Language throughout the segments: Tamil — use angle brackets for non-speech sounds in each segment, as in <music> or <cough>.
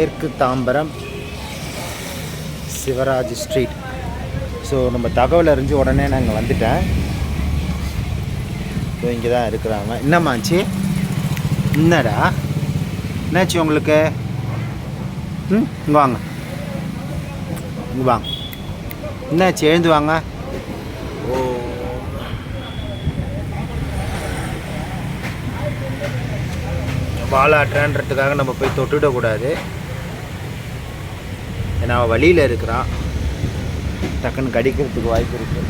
மேற்கு தாம்பரம் சிவராஜ் ஸ்ட்ரீட். ஸோ நம்ம தகவல் அறிஞ்சு உடனே நாங்கள் வந்துட்டேன். ஸோ இங்கே தான் இருக்கிறாங்க என்னம்மாச்சு என்னடா? என்னாச்சு உங்களுக்கு? ம் இங்கே வாங்க. இங்கே வாங்க. என்னாச்சு எழுந்து வாங்க. ஓ. வாலாட்டுறன்றதுக்காக நம்ம போய் தொட்டுவிடக்கூடாது ஏன்னா அவன் வழியில் இருக்கிறான். டக்குன்னு கடிக்கிறதுக்கு வாய்ப்பு இருக்கு.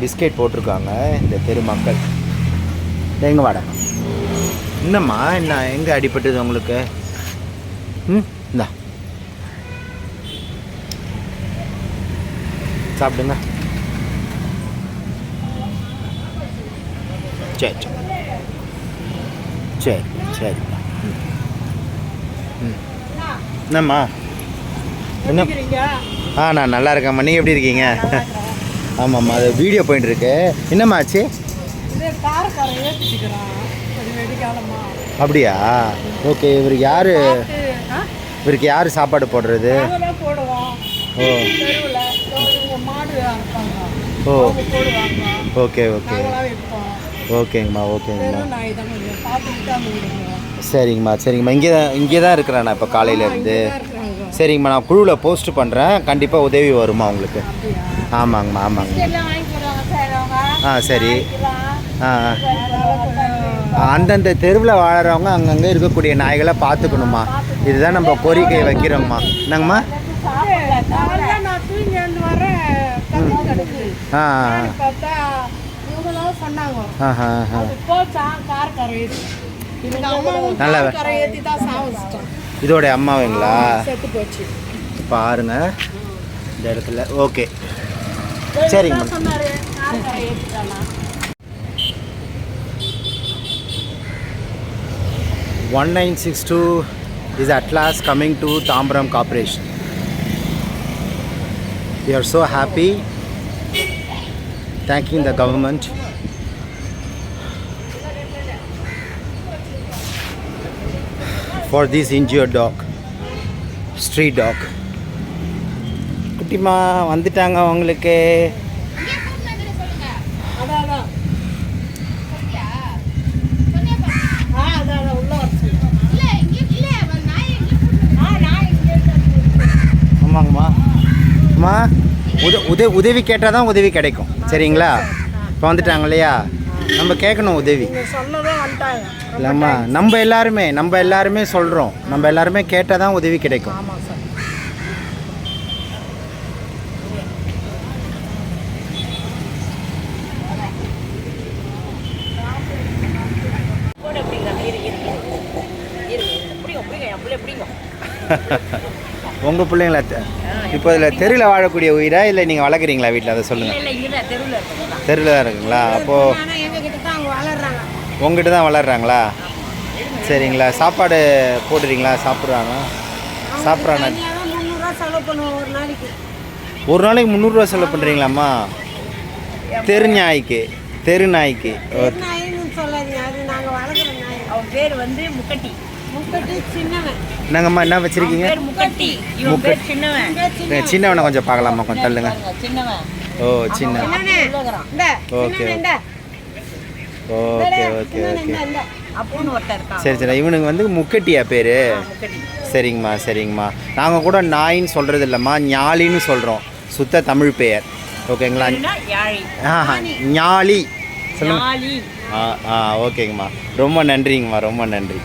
பிஸ்கெட் போட்டிருக்காங்க இந்த தெரு மக்கள். எங்கே வாடா. என்னம்மா என்ன எங்கே அடிபட்டது உங்களுக்கு? ம் இந்தா. சாப்பிடுங்க. சரி சரி. சரி சரி ம். ம். என்னம்மா? என்ன? ஆ நான் நல்லா இருக்கேம்மா நீங்கள் எப்படி இருக்கீங்க? ஆமாம்மா அது வீடியோ போயிட்டு இருக்கு. என்னம்மா ஆச்சு? அப்படியா? ஓகே இவருக்கு யார் இவருக்கு யார் சாப்பாடு போடுறது? ஓ. ஓ. Okay okay. ஓகேங்கம்மா ஓகேங்கம்மா. சரிங்கம்மா சரிங்கம்மா. இங்கே தான் இங்கே தான் இருக்கிறேன் நான் இப்போ காலையிலேருந்து சரிங்கம்மா நான் குழுவில் போஸ்ட் பண்ணுறேன் கண்டிப்பாக உதவி வருமா உங்களுக்கு. ஆமாங்கம்மா ஆமாங்க. ஆ சரி. ஆ அந்தந்த தெருவில் வாழறவங்க அங்கங்கே இருக்கக்கூடிய நாய்களை பார்த்துக்கணுமா இதுதான் நம்ம கோரிக்கை வைக்கிறோம்மா. என்னங்கம்மா? ஆ நல்ல இதோட அம்மாவுங்களா செத்து போச்சு. பாருங்க. இந்த இடத்துல. ஓகே. சரிங்க one nine six two is at last coming to Tambaram corporation we are so happy. Thanking the government. ஆ திஸ் அதான் டாக் வர டாக் அப்படிம்மா வந்துட்டாங்க அவங்களுக்கு. ஆமாங்கம்மா. அம்மா உத உத உதவி கேட்டால் தான் உதவி கிடைக்கும். சரிங்களா? இப்போ வந்துட்டாங்க இல்லையா? நம்ம கேட்கணும் உதவி. இல்லைம்மா நம்ம எல்லாருமே நம்ம எல்லாருமே சொல்கிறோம் நம்ம எல்லாருமே கேட்டால் தான் உதவி கிடைக்கும். <laughs> உங்கள் பிள்ளைங்களா இப்போ இதில் தெருவில் வாழக்கூடிய உயிரா இல்லை நீங்கள் வளர்க்குறீங்களா வீட்டில்? அதை சொல்லுங்கள் தெருவில் தான் இருக்குங்களா? அப்போது உங்ககிட்ட தான் வளர்றாங்களா? சரிங்களா. சாப்பாடு போடுறீங்களா? சாப்பிட்றாங்க சாப்பிட்றாங்க ஒரு நாளைக்கு. முந்நூறுரூவா செலவு பண்ணுறீங்களாம்மா? தெரு நாய்க்கு தெரு நாய்க்கு. பேர் வந்து முக்கட்டி. என்னங்கம்மா என்ன வச்சுருக்கீங்க? பேர் முக்கட்டி. இவன் பேர் சின்னவன். கொஞ்சம் பார்க்கலாமா? கொஞ்சம் தள்ளுங்க. ஓ சின்ன. ஓகே. சின்னவனே இந்த. Okay okay okay. சரி சரி. இவனுக்கு வந்து முக்கட்டியா பேர்? முக்கட்டி. சரிங்கம்மா சரிங்கம்மா. நாங்கள் கூட நாயின்னு சொல்கிறது இல்லைம்மா ஞாலின்னு சொல்கிறோம் சுத்த தமிழ் பெயர். ஓகேங்களா? ஆஹா ஞாலி. சொல்லுங்க. ஆ ஆ ஓகேங்கம்மா. ரொம்ப நன்றிங்கம்மா ரொம்ப நன்றி.